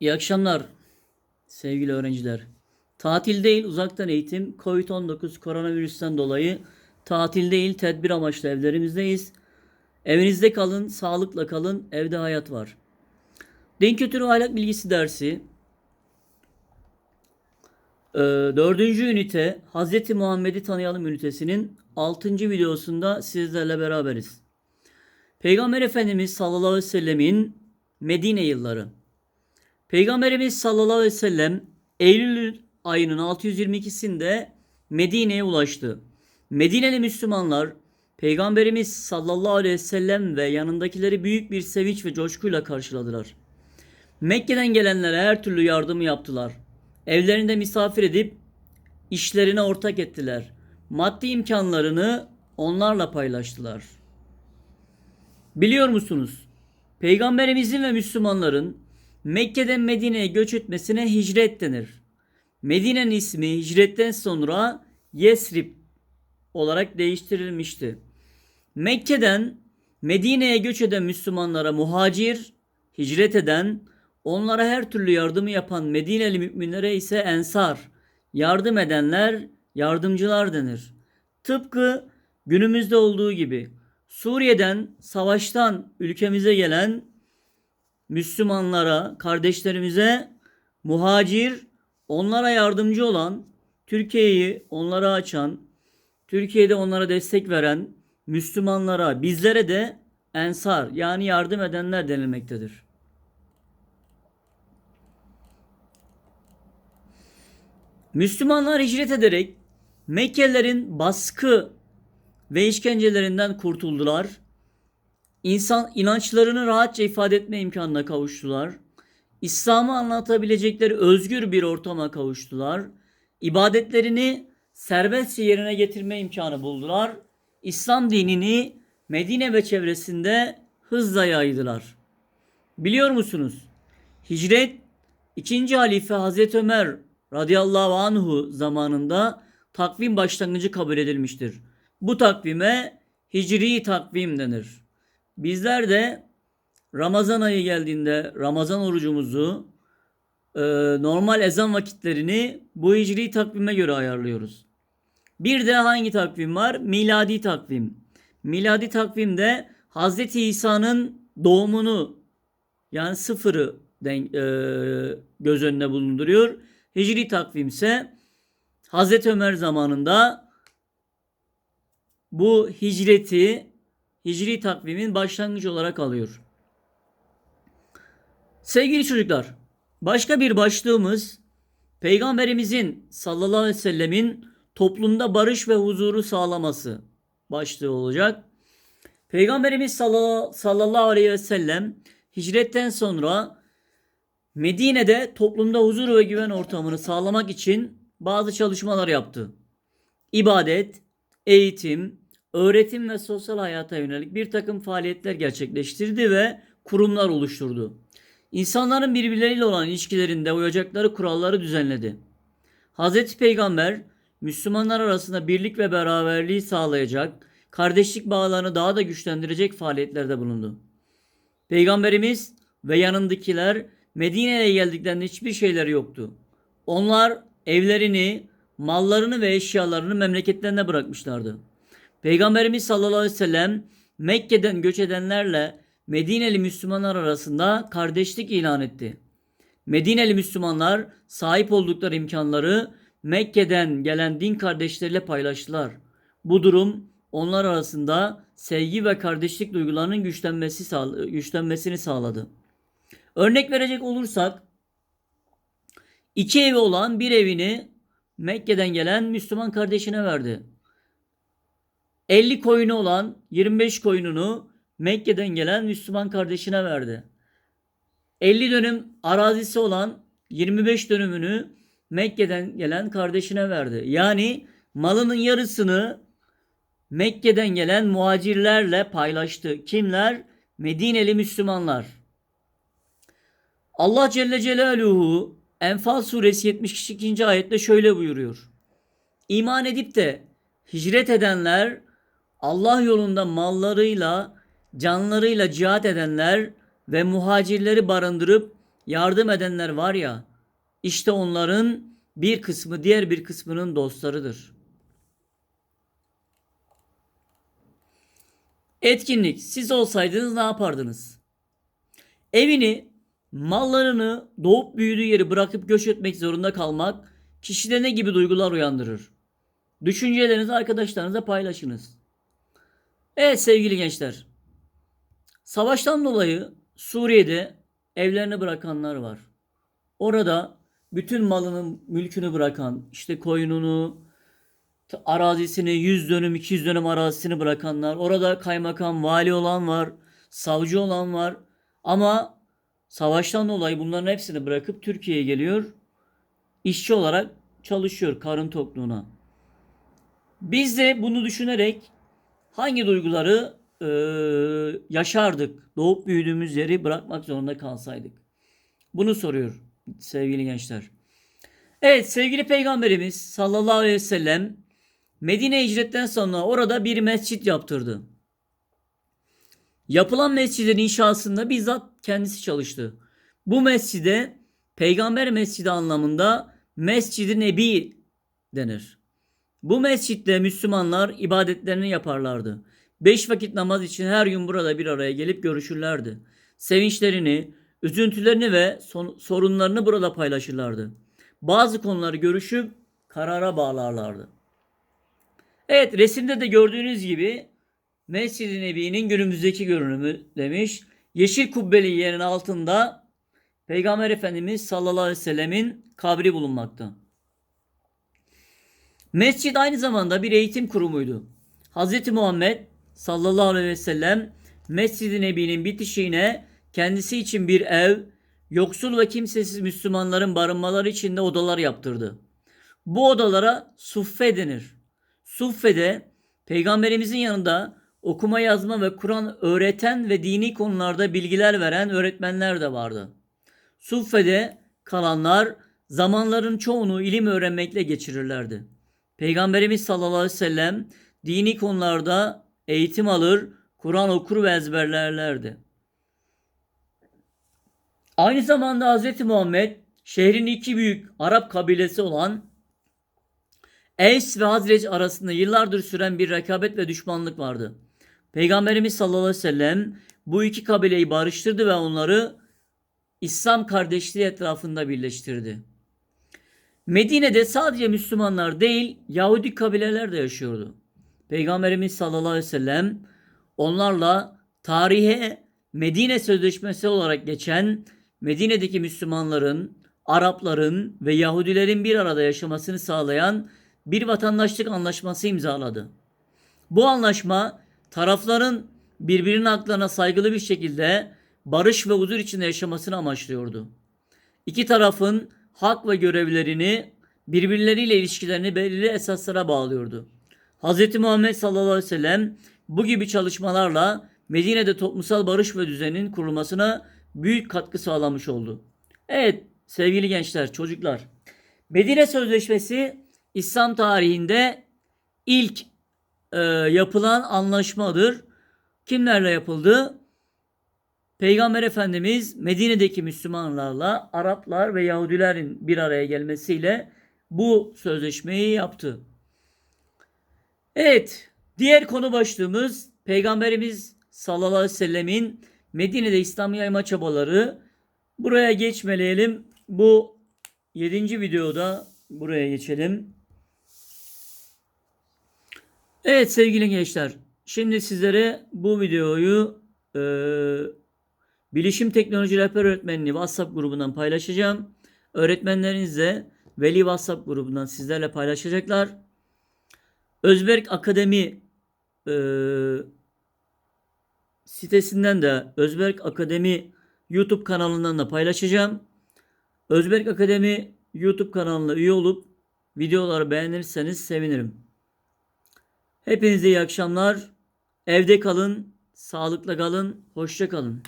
İyi akşamlar sevgili öğrenciler. Tatil değil uzaktan eğitim Covid-19 koronavirüsten dolayı tatil değil tedbir amaçlı evlerimizdeyiz. Evinizde kalın, sağlıkla kalın, evde hayat var. Din kültürü ahlak bilgisi dersi ee, dördüncü ünite Hz. Muhammed'i tanıyalım ünitesinin 6. videosunda sizlerle beraberiz. Peygamber Efendimiz sallallahu aleyhi ve sellemin Medine yılları. Peygamberimiz sallallahu aleyhi ve sellem Eylül ayının 622'sinde Medine'ye ulaştı. Medineli Müslümanlar Peygamberimiz sallallahu aleyhi ve sellem ve yanındakileri büyük bir sevinç ve coşkuyla karşıladılar. Mekke'den gelenlere her türlü yardımı yaptılar. Evlerinde misafir edip işlerine ortak ettiler. Maddi imkanlarını onlarla paylaştılar. Biliyor musunuz? Peygamberimizin ve Müslümanların Mekke'den Medine'ye göç etmesine hicret denir. Medine'nin ismi hicretten sonra Yesrib olarak değiştirilmişti. Mekke'den Medine'ye göç eden Müslümanlara muhacir, hicret eden, onlara her türlü yardımı yapan Medineli müminlere ise ensar, yardım edenler, yardımcılar denir. Tıpkı günümüzde olduğu gibi Suriye'den, savaştan ülkemize gelen Müslümanlara, kardeşlerimize muhacir, onlara yardımcı olan, Türkiye'yi onlara açan, Türkiye'de onlara destek veren Müslümanlara, bizlere de ensar yani yardım edenler denilmektedir. Müslümanlar hicret ederek Mekkelilerin baskı ve işkencelerinden kurtuldular. İnsan inançlarını rahatça ifade etme imkanına kavuştular. İslam'ı anlatabilecekleri özgür bir ortama kavuştular. İbadetlerini serbestçe yerine getirme imkanı buldular. İslam dinini Medine ve çevresinde hızla yaydılar. Biliyor musunuz? Hicret 2. halife Hazreti Ömer radıyallahu anhu zamanında takvim başlangıcı kabul edilmiştir. Bu takvime hicri takvim denir. Bizler de Ramazan ayı geldiğinde Ramazan orucumuzu e, normal ezan vakitlerini bu hicri takvime göre ayarlıyoruz. Bir de hangi takvim var? Miladi takvim. Miladi takvimde Hz. İsa'nın doğumunu yani sıfırı den, e, göz önüne bulunduruyor. Hicri takvim ise Hz. Ömer zamanında bu hicreti hicri takvimin başlangıcı olarak alıyor. Sevgili çocuklar, başka bir başlığımız Peygamberimizin sallallahu aleyhi ve sellemin toplumda barış ve huzuru sağlaması başlığı olacak. Peygamberimiz sallallahu aleyhi ve sellem hicretten sonra Medine'de toplumda huzur ve güven ortamını sağlamak için bazı çalışmalar yaptı. İbadet, eğitim, öğretim ve sosyal hayata yönelik bir takım faaliyetler gerçekleştirdi ve kurumlar oluşturdu. İnsanların birbirleriyle olan ilişkilerinde uyacakları kuralları düzenledi. Hz. Peygamber Müslümanlar arasında birlik ve beraberliği sağlayacak, kardeşlik bağlarını daha da güçlendirecek faaliyetlerde bulundu. Peygamberimiz ve yanındakiler Medine'ye geldiklerinde hiçbir şeyleri yoktu. Onlar evlerini, mallarını ve eşyalarını memleketlerine bırakmışlardı. Peygamberimiz sallallahu aleyhi ve sellem Mekke'den göç edenlerle Medineli Müslümanlar arasında kardeşlik ilan etti. Medineli Müslümanlar sahip oldukları imkanları Mekke'den gelen din kardeşleriyle paylaştılar. Bu durum onlar arasında sevgi ve kardeşlik duygularının güçlenmesi güçlenmesini sağladı. Örnek verecek olursak iki evi olan bir evini Mekke'den gelen Müslüman kardeşine verdi. 50 koyunu olan 25 koyununu Mekke'den gelen Müslüman kardeşine verdi. 50 dönüm arazisi olan 25 dönümünü Mekke'den gelen kardeşine verdi. Yani malının yarısını Mekke'den gelen muhacirlerle paylaştı. Kimler? Medineli Müslümanlar. Allah Celle Celaluhu Enfal suresi 72. ayette şöyle buyuruyor. İman edip de hicret edenler Allah yolunda mallarıyla, canlarıyla cihat edenler ve muhacirleri barındırıp yardım edenler var ya, işte onların bir kısmı diğer bir kısmının dostlarıdır. Etkinlik. Siz olsaydınız ne yapardınız? Evini, mallarını doğup büyüdüğü yeri bırakıp göç etmek zorunda kalmak kişide ne gibi duygular uyandırır? Düşüncelerinizi arkadaşlarınızla paylaşınız. Evet sevgili gençler. Savaştan dolayı Suriye'de evlerini bırakanlar var. Orada bütün malının mülkünü bırakan, işte koyununu, arazisini, 100 dönüm, 200 dönüm arazisini bırakanlar. Orada kaymakam, vali olan var, savcı olan var. Ama savaştan dolayı bunların hepsini bırakıp Türkiye'ye geliyor. İşçi olarak çalışıyor karın tokluğuna. Biz de bunu düşünerek hangi duyguları e, yaşardık doğup büyüdüğümüz yeri bırakmak zorunda kalsaydık? Bunu soruyor sevgili gençler. Evet sevgili peygamberimiz sallallahu aleyhi ve sellem Medine hicretten sonra orada bir mescit yaptırdı. Yapılan mescidin inşasında bizzat kendisi çalıştı. Bu mescide peygamber mescidi anlamında Mescid-i Nebi denir. Bu mescitte Müslümanlar ibadetlerini yaparlardı. Beş vakit namaz için her gün burada bir araya gelip görüşürlerdi. Sevinçlerini, üzüntülerini ve sorunlarını burada paylaşırlardı. Bazı konuları görüşüp karara bağlarlardı. Evet resimde de gördüğünüz gibi Mescid-i Nebi'nin günümüzdeki görünümü demiş. Yeşil kubbeli yerin altında Peygamber Efendimiz sallallahu aleyhi ve sellemin kabri bulunmakta. Mescid aynı zamanda bir eğitim kurumuydu. Hz. Muhammed sallallahu aleyhi ve sellem Mescid-i Nebi'nin bitişiğine kendisi için bir ev, yoksul ve kimsesiz Müslümanların barınmaları için de odalar yaptırdı. Bu odalara suffe denir. Suffe'de peygamberimizin yanında okuma yazma ve Kur'an öğreten ve dini konularda bilgiler veren öğretmenler de vardı. Suffe'de kalanlar zamanların çoğunu ilim öğrenmekle geçirirlerdi. Peygamberimiz sallallahu aleyhi ve sellem dini konularda eğitim alır, Kur'an okur ve ezberlerlerdi. Aynı zamanda Hz. Muhammed şehrin iki büyük Arap kabilesi olan Eys ve Hazreç arasında yıllardır süren bir rekabet ve düşmanlık vardı. Peygamberimiz sallallahu aleyhi ve sellem bu iki kabileyi barıştırdı ve onları İslam kardeşliği etrafında birleştirdi. Medine'de sadece Müslümanlar değil Yahudi kabileler de yaşıyordu. Peygamberimiz sallallahu aleyhi ve sellem onlarla tarihe Medine Sözleşmesi olarak geçen Medine'deki Müslümanların, Arapların ve Yahudilerin bir arada yaşamasını sağlayan bir vatandaşlık anlaşması imzaladı. Bu anlaşma tarafların birbirinin haklarına saygılı bir şekilde barış ve huzur içinde yaşamasını amaçlıyordu. İki tarafın hak ve görevlerini birbirleriyle ilişkilerini belirli esaslara bağlıyordu. Hz. Muhammed sallallahu aleyhi ve sellem bu gibi çalışmalarla Medine'de toplumsal barış ve düzenin kurulmasına büyük katkı sağlamış oldu. Evet sevgili gençler, çocuklar. Medine Sözleşmesi İslam tarihinde ilk e, yapılan anlaşmadır. Kimlerle yapıldı? Peygamber Efendimiz Medine'deki Müslümanlarla Araplar ve Yahudilerin bir araya gelmesiyle bu sözleşmeyi yaptı. Evet, diğer konu başlığımız Peygamberimiz sallallahu aleyhi ve sellemin Medine'de İslam yayma çabaları. Buraya geçmeleyelim. Bu 7. videoda buraya geçelim. Evet sevgili gençler. Şimdi sizlere bu videoyu e, Bilişim Teknoloji Rehber Öğretmenliği WhatsApp grubundan paylaşacağım. Öğretmenleriniz de Veli WhatsApp grubundan sizlerle paylaşacaklar. Özberk Akademi e, sitesinden de Özberk Akademi YouTube kanalından da paylaşacağım. Özberk Akademi YouTube kanalına üye olup videoları beğenirseniz sevinirim. Hepinize iyi akşamlar. Evde kalın, sağlıkla kalın, hoşça kalın.